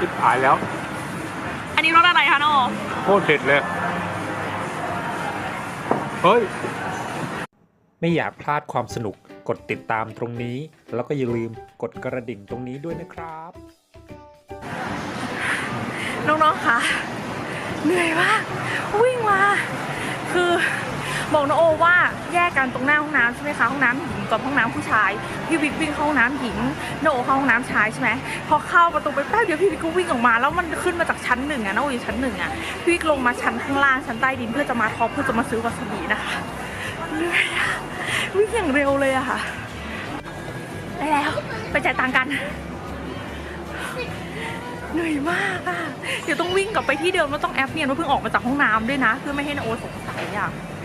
ชิบหายแล้ว อันนี้รสอะไรคะโนโคตรเผ็ดเลย เฮ้ย ไม่อยากพลาดความสนุกกดติดตามตรงนี้ แล้วก็อย่าลืมกดกระดิ่งตรงนี้ด้วยนะครับ น้องๆคะเหนื่อยมาก วิ่งมา คือ บอกน้องโอว่าแยกกันตรงหน้าห้องน้ำใช่ไหมคะห้องน้ำหญิงกับห้องน้ำผู้ชายพี่วิกวิ่งเข้าห้องน้ำหญิงน้องโอเข้าห้องน้ำชายใช่ไหมพอเข้าประตูไปแป๊บเดียวพี่วิกก็วิ่งออกมาแล้วมันขึ้นมาจากชั้นหนึ่งอะน้องโออยู่ชั้นหนึ่งอะพี่วิกลงมาชั้นข้างล่างชั้นใต้ดินเพื่อจะมาท็อปเพื่อจะมาซื้อวาซาบินะคะเรื่อยอะวิ่งอย่างเร็วเลยอะค่ะได้แล้วไปจ่ายตังค์กัน เหนื่อยมากอะเดี๋ยวต้องวิ่งกลับไปที่เดิมแล้วต้องแอปเนียนว่าเพิ่งออกมาจากห้องน้ำด้วยนะ เพื่อไม่ให้นาโอสงสัยอะน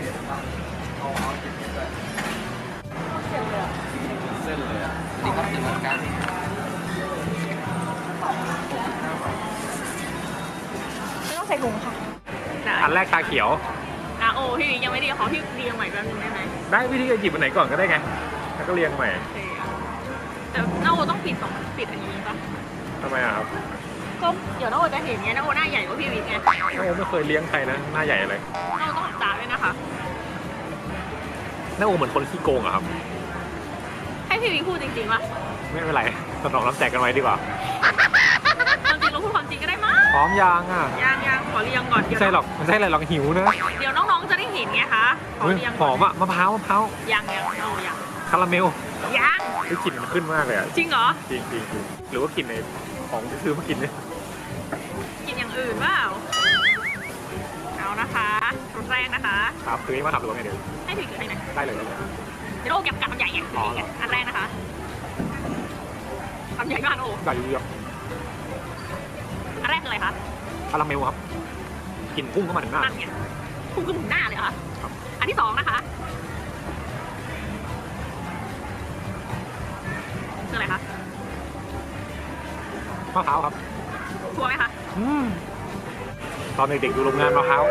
ี่ครับเป็นเหมือนกันไม่ต้องใส่ถุงค่ะอันแรกตาเขียวนาโอพี่ยังไม่ดีขอพี่เรียงใหม่แป๊บนึงได้ไหมได้วิธีการหยิบอันไหนก่อนก็ได้ไง แล้วก็เรียงใหม่โอเคอะแต่นาโอต้องปิดสองปิดอันนี้ปะทำไมอะครับก็ เดี๋ยวนาโอจะเห็นไงนาโอหน้าใหญ่กว่าพี่วิทย์ไงโอ้ไม่เคยเลี้ยงใครนะหน้าใหญ่อะไรนาโอต้องจ่ายด้วยนะคะหน้าโอเหมือนคนขี้โกงอะครับ ให้พี่วิทย์พูดจริงๆปะไม่เป็นไรสนองน้ำใจกันไว้ดีกว่าความจริงเราพูดความจริงก็ได้มั้งพร้อมยางอะยังยังขอเรียงก่อนไม่เดี๋ยวใช่หรอกไม่ใช่อะไรหรอกหิวนะเดี๋ยวน้องๆจะได้เห็นไงคะขอเฮ้ยเรียงหอมอะมะพร้าวมะพร้าวยังยังนาโอยังคาราเมลยังเฮ้ยกลิ่นมันขึ้นมากเลยอะจริงเหรอจริงจริงจริงหรือว่ากลิ่นในของที่ซื้อมากินเนี่ย กินอย่างอื่นเปล่าเอานะคะรสแรกนะคะ ครับซื้อมาทำหรือว่าไงเดี๋ยวให้พี่เกิดให้หน่อยได้เลยได้เลยเดี๋ยวโอ้ยำกับคำใหญ่ไงอ๋อเหรออันแรกนะคะคำใหญ่มากโอ้ได้อยู่เยอะอันแรกคืออะไรคะคาราเมลครับกลิ่นพุ่งเข้ามาถึงหน้านั่นไงพุ่งขึ้นถึงหน้าเลยเหรอคะครับ อันที่สองนะคะคืออะไรคะมะพร้าวครับ ชัวร์ไหมคะ อืมตอนเด็กๆอยู่โรงงานมะพร้าว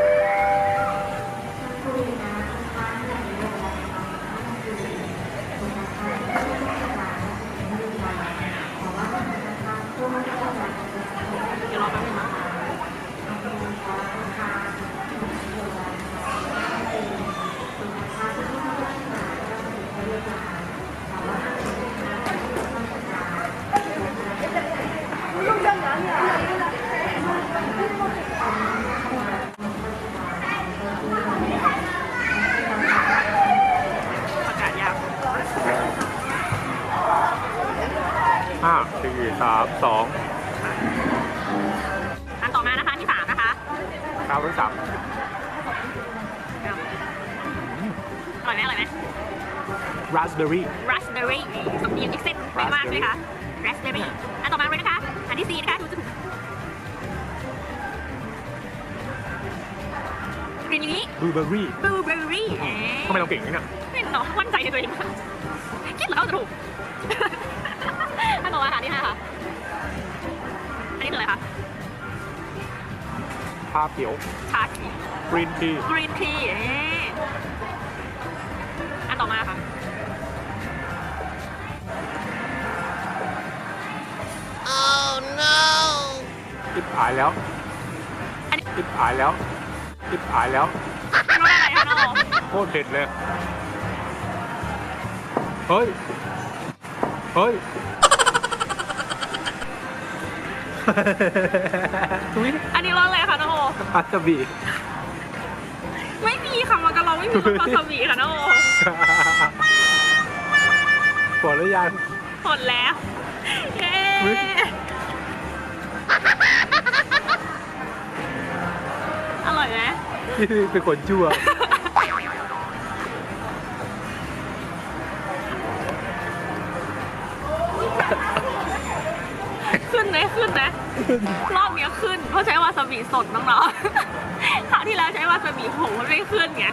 สี่สามสองอันต่อมานะคะอันที่สามนะคะเก้าร้อยสามอร่อยไหมอร่อยไหมราสเบอร์รี่ raspberry สำเนียงเอ็กเซนไม่มากเลยค่ะ raspberry อันต่อมาเลยนะคะ อันที่สี่นะคะดูจะถูกเรียนอย่างนี้บลูเบอร์รี่ blueberry ทำไมเราเก่งอย่างนี้เนี่ยนี่เนาะมั่นใจในตัวเองมากคิดแล้วจะถูกาเขียว ชาเขียว กรีนที green tea เอ๊ะอันต่อมาค่ะจิบหายแล้วอันนี้จิบหายแล้วจิบหายแล้วรสอะไรคะน้องโคตรเด็ดเลย เฮ้ย เฮ้ย ทุยอันนี้รสอะไรคะน้องโออัตบีไม่มีค่ะมันกะเราไม่มีรสวาซาบิค่ะน้องโอปวดหรือยังหมดแล้วเย้อุ๊ยอร่อยไหมนี่เป็นคนชั่ว ไหมขึ้นไหมรอบเนี้ยขึ้น เพราะใช้วาซาบิสดน้องๆคราวที่แล้วใช้วาซาบิผงมันไม่ขึ้นไง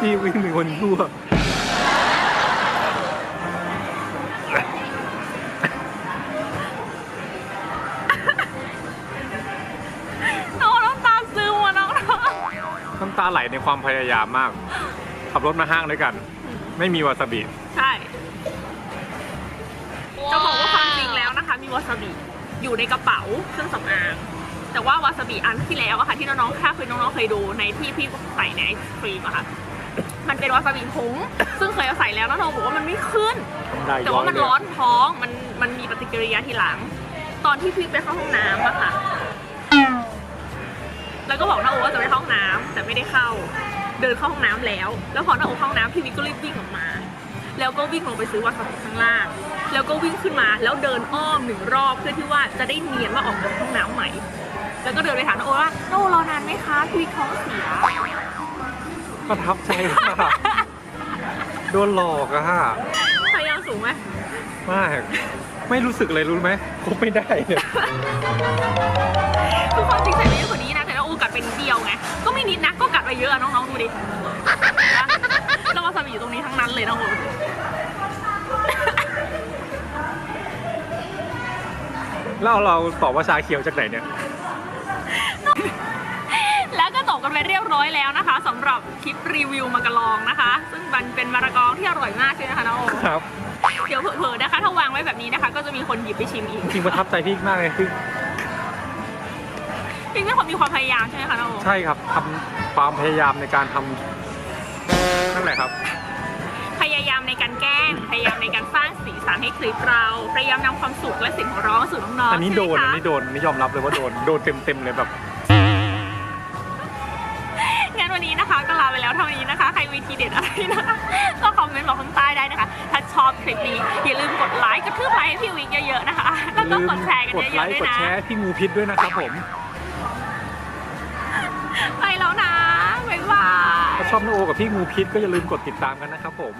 พี่วิ่งเป็นคนชั่วน้องน้ำตาซึมอะน้องน้ำตาไหลในความพยายามมาก ขับรถมาห้างด้วยกัน ไม่มีวาซาบิ มจริงแล้วนะคะมีวาซาบิอยู่ในกระเป๋าเครื่องสำอาง แต่ว่าวาซาบิอันที่แล้วอะค่ะที่น้องๆถ้าเคยน้องๆเคยดูในที่พี่ใส่ในไอศครีมอะค่ะมันเป็นวาซาบิผงซึ่งเคยเอาใส่แล้วแล้วน้องบอกว่ามันไม่ขึ้นได้แต่ว่ามันร้อนท้องมันมันมีปฏิกิริยาทีหลัง ตอนที่พี่ไปเข้าห้องน้ำอะค่ะแล้วก็บอกน้าโอว่าจะไปเข้าห้องน้ำแต่ไม่ได้เข้า เดินเข้าห้องน้ำแล้ว แล้วพอน้าโอเข้าห้องน้ำพี่วิกก็รีบวิ่งออกมา แล้วก็วิ่งลงไปซื้อวาซาบิข้างล่าง แล้วก็วิ่งขึ้นมาแล้วเดินอ้อมหนึ่งรอบเพื่อที่ว่าจะได้เนียนว่าออกจากห้องน้ำใหม่ แล้วก็เดินไปถามน้าโอว่าน้าโอรอนานไหมคะพี่วิกท้องเสีย ประทับใจมากโดนหลอกอะฮะพยายามสูงไหมมาก ไม่รู้สึกเลยรู้ไหมคบไม่ได้เนี่ยคือความจริงใส่ไปเยอะกว่านี้นะแต่เราอูกัดเป็นเดียวไงก็ไม่นิดนะก็กัดไปเยอะอะน้องๆดูดิ แล้วเราตอบว่าชาเขียวจากไหนเนี่ย แล้วก็จบกันไปเรียบร้อยแล้วนะคะสำหรับคลิปรีวิวมากะลองนะคะ ซึ่งมันเป็นมะระกองที่อร่อยมากใช่ไหมคะน้องโอครับ เดี๋ยวเผลอๆนะคะ ถ้าวางไว้แบบนี้นะคะ ก็จะมีคนหยิบไปชิมอีกจริงๆประทับใจพี่มากเลยคือจริงๆเป็นคนมีความพยายามใช่ไหมคะน้องโอใช่ครับทำความพยายามในการทำนั่นแหละครับพยายาม ในการแกล้งพยายามในการสร้างสีสันให้คลิปเราพยายามนำความสุขและเสิ่งของเรามาสู่น้องๆอันนี้โดนใช่อันไหมนี้คะโดนอันนี้ยอมรับเลยว่าโดน โดนเต็มเต็มๆเลยแบบ งั้นวันนี้นะคะก็ลาไปแล้วเท่านี้นะคะ ใครมีทีเด็ดอะไรนะคะก็คอมเมนต์บอกข้างใต้ได้นะคะ ถ้าชอบคลิปนี้อย่าลืมกดไลค์กระทืบไลค์ให้พี่วิกเยอะๆนะคะแล้วก็ลืมกดแชร์กันกดเยไลอะๆค์ด้วยกดนะแชร์ให้พี่งูพิษด้วยนะครับผมไปแล้วนะบ๊ายบาย ถ้าชอบน้องโอกับพี่งูพิษก็อย่าลืมกดติดตามกันนะครับผม